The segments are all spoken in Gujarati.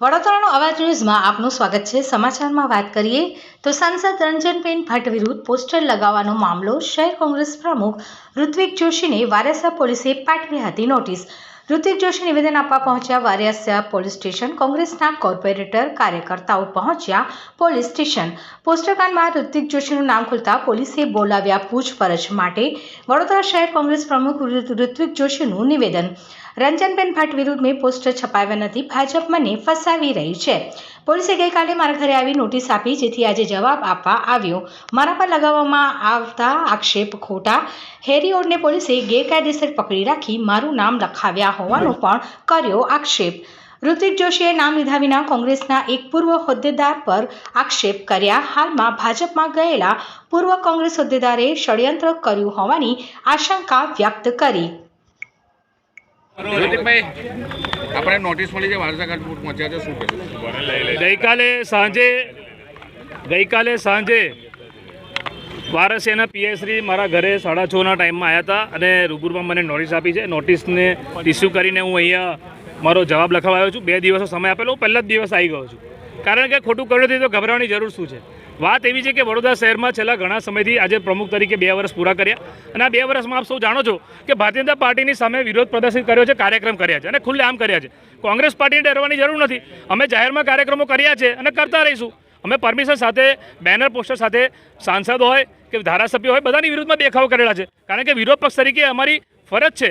વડોદરાનો અવાજ ન્યૂઝમાં આપનું સ્વાગત છે. સમાચારમાં વાત કરીએ તો સાંસદ રંજનબેન ભટ્ટ વિરુદ્ધ પોસ્ટર લગાવવાનો મામલો શહેર કોંગ્રેસ પ્રમુખ ઋત્વિક જોશીને વારસા પોલીસે પાઠવી હતી નોટિસ. ઋત્વિક જોશી નિવેદન આપવા પહોંચ્યા વારિયાસા પોલીસ સ્ટેશન. કોંગ્રેસના કોર્પોરેટર કાર્યકર્તાઓ પહોંચ્યા પોલીસ સ્ટેશન. પોસ્ટરકાંડમાં ઋત્વિક જોશીનું નામ ખુલતા પોલીસે બોલાવ્યા પૂછપરછ માટે વડોદરા શહેર કોંગ્રેસ પ્રમુખ ઋત્વિક જોશીનું નિવેદન. રંજનબેન ભટ્ટ વિરુદ્ધ મેં પોસ્ટર છપાવ્યા નથી ભાજપ મને ફસાવી રહી છે. પોલીસે ગઈકાલે મારા ઘરે આવી નોટિસ આપી જેથી આજે જવાબ આપવા આવ્યો. મારા પર લગાવવામાં આવતા આક્ષેપ ખોટા. હેરિયોડને પોલીસે ગેરકાયદેસર પકડી રાખી મારું નામ લખાવ્યા હોવાનો પણ કર્યો આક્ષેપ. ઋત્વિક જોશીએ નામ લીધા વિના કોંગ્રેસના એક પૂર્વ હોદ્દેદાર પર આક્ષેપ કર્યા. હાલમાં ભાજપમાં ગયેલા પૂર્વ કોંગ્રેસ હોદ્દેદારે ષડયંત્ર કર્યું હોવાની આશંકા વ્યક્ત કરી. આપણે નોટિસ મળી છે વારસા કાર્ડ પહોંચ્યા છે, શું ગઈકાલે સાંજે ગઈકાલે સાંજે વારસિયાના પીએસશ્રી મારા ઘરે સાડા છના ટાઈમમાં આવ્યા હતા અને રૂબરૂમાં મને નોટિસ આપી છે. નોટિસને ઇસ્યુ કરીને હું અહીંયા મારો જવાબ લખાવા આવ્યો છું. બે દિવસનો સમય આપેલો, હું પહેલા જ દિવસ આવી ગયો છું. કારણ કે ખોટું કર્યું નથી તો ગભરાવાની જરૂર શું છે? વાત એવી છે કે વડોદરા શહેરમાં છેલ્લા ઘણા સમયથી આજે પ્રમુખ તરીકે બે વર્ષ પૂરા કર્યા અને આ બે વર્ષમાં આપ સૌ જાણો છો કે ભારતીય જનતા પાર્ટીની સામે વિરોધ પ્રદર્શિત કર્યો છે, કાર્યક્રમ કર્યા છે અને ખુલ્લે આમ કર્યા છે. કોંગ્રેસ પાર્ટીને ડરવાની જરૂર નથી. અમે જાહેરમાં કાર્યક્રમો કર્યા છે અને કરતા રહીશું. અમે પરમિશન સાથે, બેનર પોસ્ટર સાથે સાંસદ હોય કે ધારાસભ્ય હોય બધાની વિરુદ્ધમાં દેખાવ કરેલા છે. કારણ કે વિરોધ પક્ષ તરીકે અમારી ફરજ છે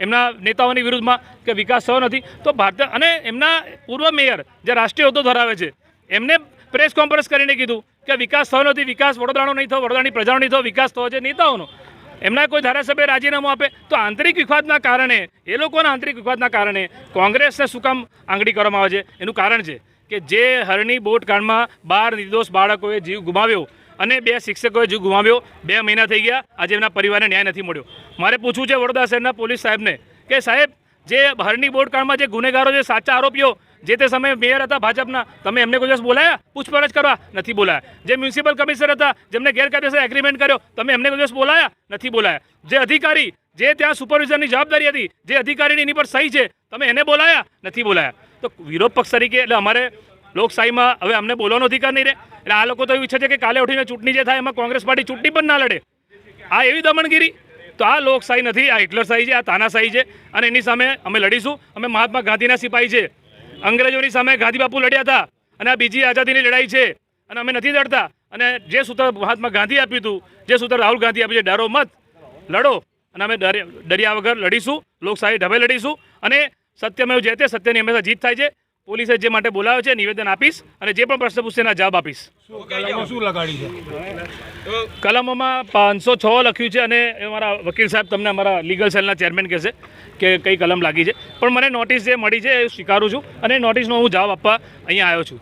એમના નેતાઓની વિરુદ્ધમાં કે વિકાસ થયો નથી. તો ભારત અને એમના પૂર્વ મેયર જે રાષ્ટ્રીય હોદ્દો ધરાવે છે, એમને પ્રેસ કોન્ફરન્સ કરીને કીધું કે વિકાસ થયો નથી, વિકાસ વડોદરાનો નહીં થયો, વડોદરાની પ્રજાનો નહીં થયો, વિકાસ થયો છે નેતાઓનો. એમના કોઈ ધારાસભ્ય રાજીનામું આપે તો આંતરિક વિવાદના કારણે, એ લોકોના આંતરિક વિવાદના કારણે કોંગ્રેસને શું કામ આંગળી કરવામાં આવે છે? એનું કારણ છે કે જે હરણી બોટ કાંડમાં બાર નિર્દોષ બાળકોએ જીવ ગુમાવ્યો અને બે શિક્ષકોએ જીવ ગુમાવ્યો. બે મહિના થઈ ગયા. આજે એમના પરિવારને ન્યાય નથી મળ્યો. મારે પૂછવું છે વડોદરા શહેરના પોલીસ સાહેબને કે સાહેબ, જે હરની બોટ કાંડમાં જે ગુનેગારો છે સાચા આરોપીઓ જે તે સમયે મેયર હતા ભાજપના, તમે એમને કોઈ દિવસ બોલાયા? પૂછપરછ કરવા નથી બોલાયા. જે મ્યુનિસિપલ કમિશનર હતા જેમને ગેરકાયદેસર એગ્રીમેન્ટ કર્યો, તમે એમને કોઈ દિવસ બોલાયા? નથી બોલાયા. જે અધિકારી, જે ત્યાં સુપરવિઝરની જવાબદારી હતી, જે અધિકારીની એની પર સહી છે, તમે એને બોલાયા? નથી બોલાયા. તો વિરોધ પક્ષ તરીકે, એટલે અમારે લોકશાહીમાં હવે અમને બોલવાનો અધિકાર નહીં રહે. એટલે આ લોકો તો એવું ઈચ્છે છે કે કાલે ઉઠીને ચૂંટણી જે થાય એમાં કોંગ્રેસ પાર્ટી ચૂંટણી પણ ના લડે. આ એવી દમણગીરી. તો આ લોકશાહી નથી, આ હિટલરશાહી છે, આ તાનાશાહી છે. અને એની સામે અમે લડીશું. અમે મહાત્મા ગાંધીના સિપાહી છે. અંગ્રેજોની સામે ગાંધી બાપુ લડ્યા હતા અને આ બીજી આઝાદીની લડાઈ છે. અને અમે નથી લડતા. અને જે સૂત્ર મહાત્મા ગાંધી આપ્યું હતું, જે સૂત્ર રાહુલ ગાંધી આપ્યું છે, ડરો મત, લડો. અને અમે ડર- ડર્યા વગર લડીશું. લોકશાહી ઢબે લડીશું. અને સત્યમેવ જે તે સત્યની હંમેશા જીત થાય છે. પોલીસે જે માટે બોલાવ્યો છે નિવેદન આપીશ અને જે પણ પ્રશ્ન પૂછશે એના જવાબ આપીશ. શું લગાડી છે? કલમોમાં પાંચસો છ લખ્યું છે અને એ મારા વકીલ સાહેબ તમને અમારા લીગલ સેલના ચેરમેન કહેશે કે કઈ કલમ લાગી છે. પણ મને નોટિસ જે મળી છે એ સ્વીકારું છું અને નોટિસનો હું જવાબ આપવા અહીંયા આવ્યો છું.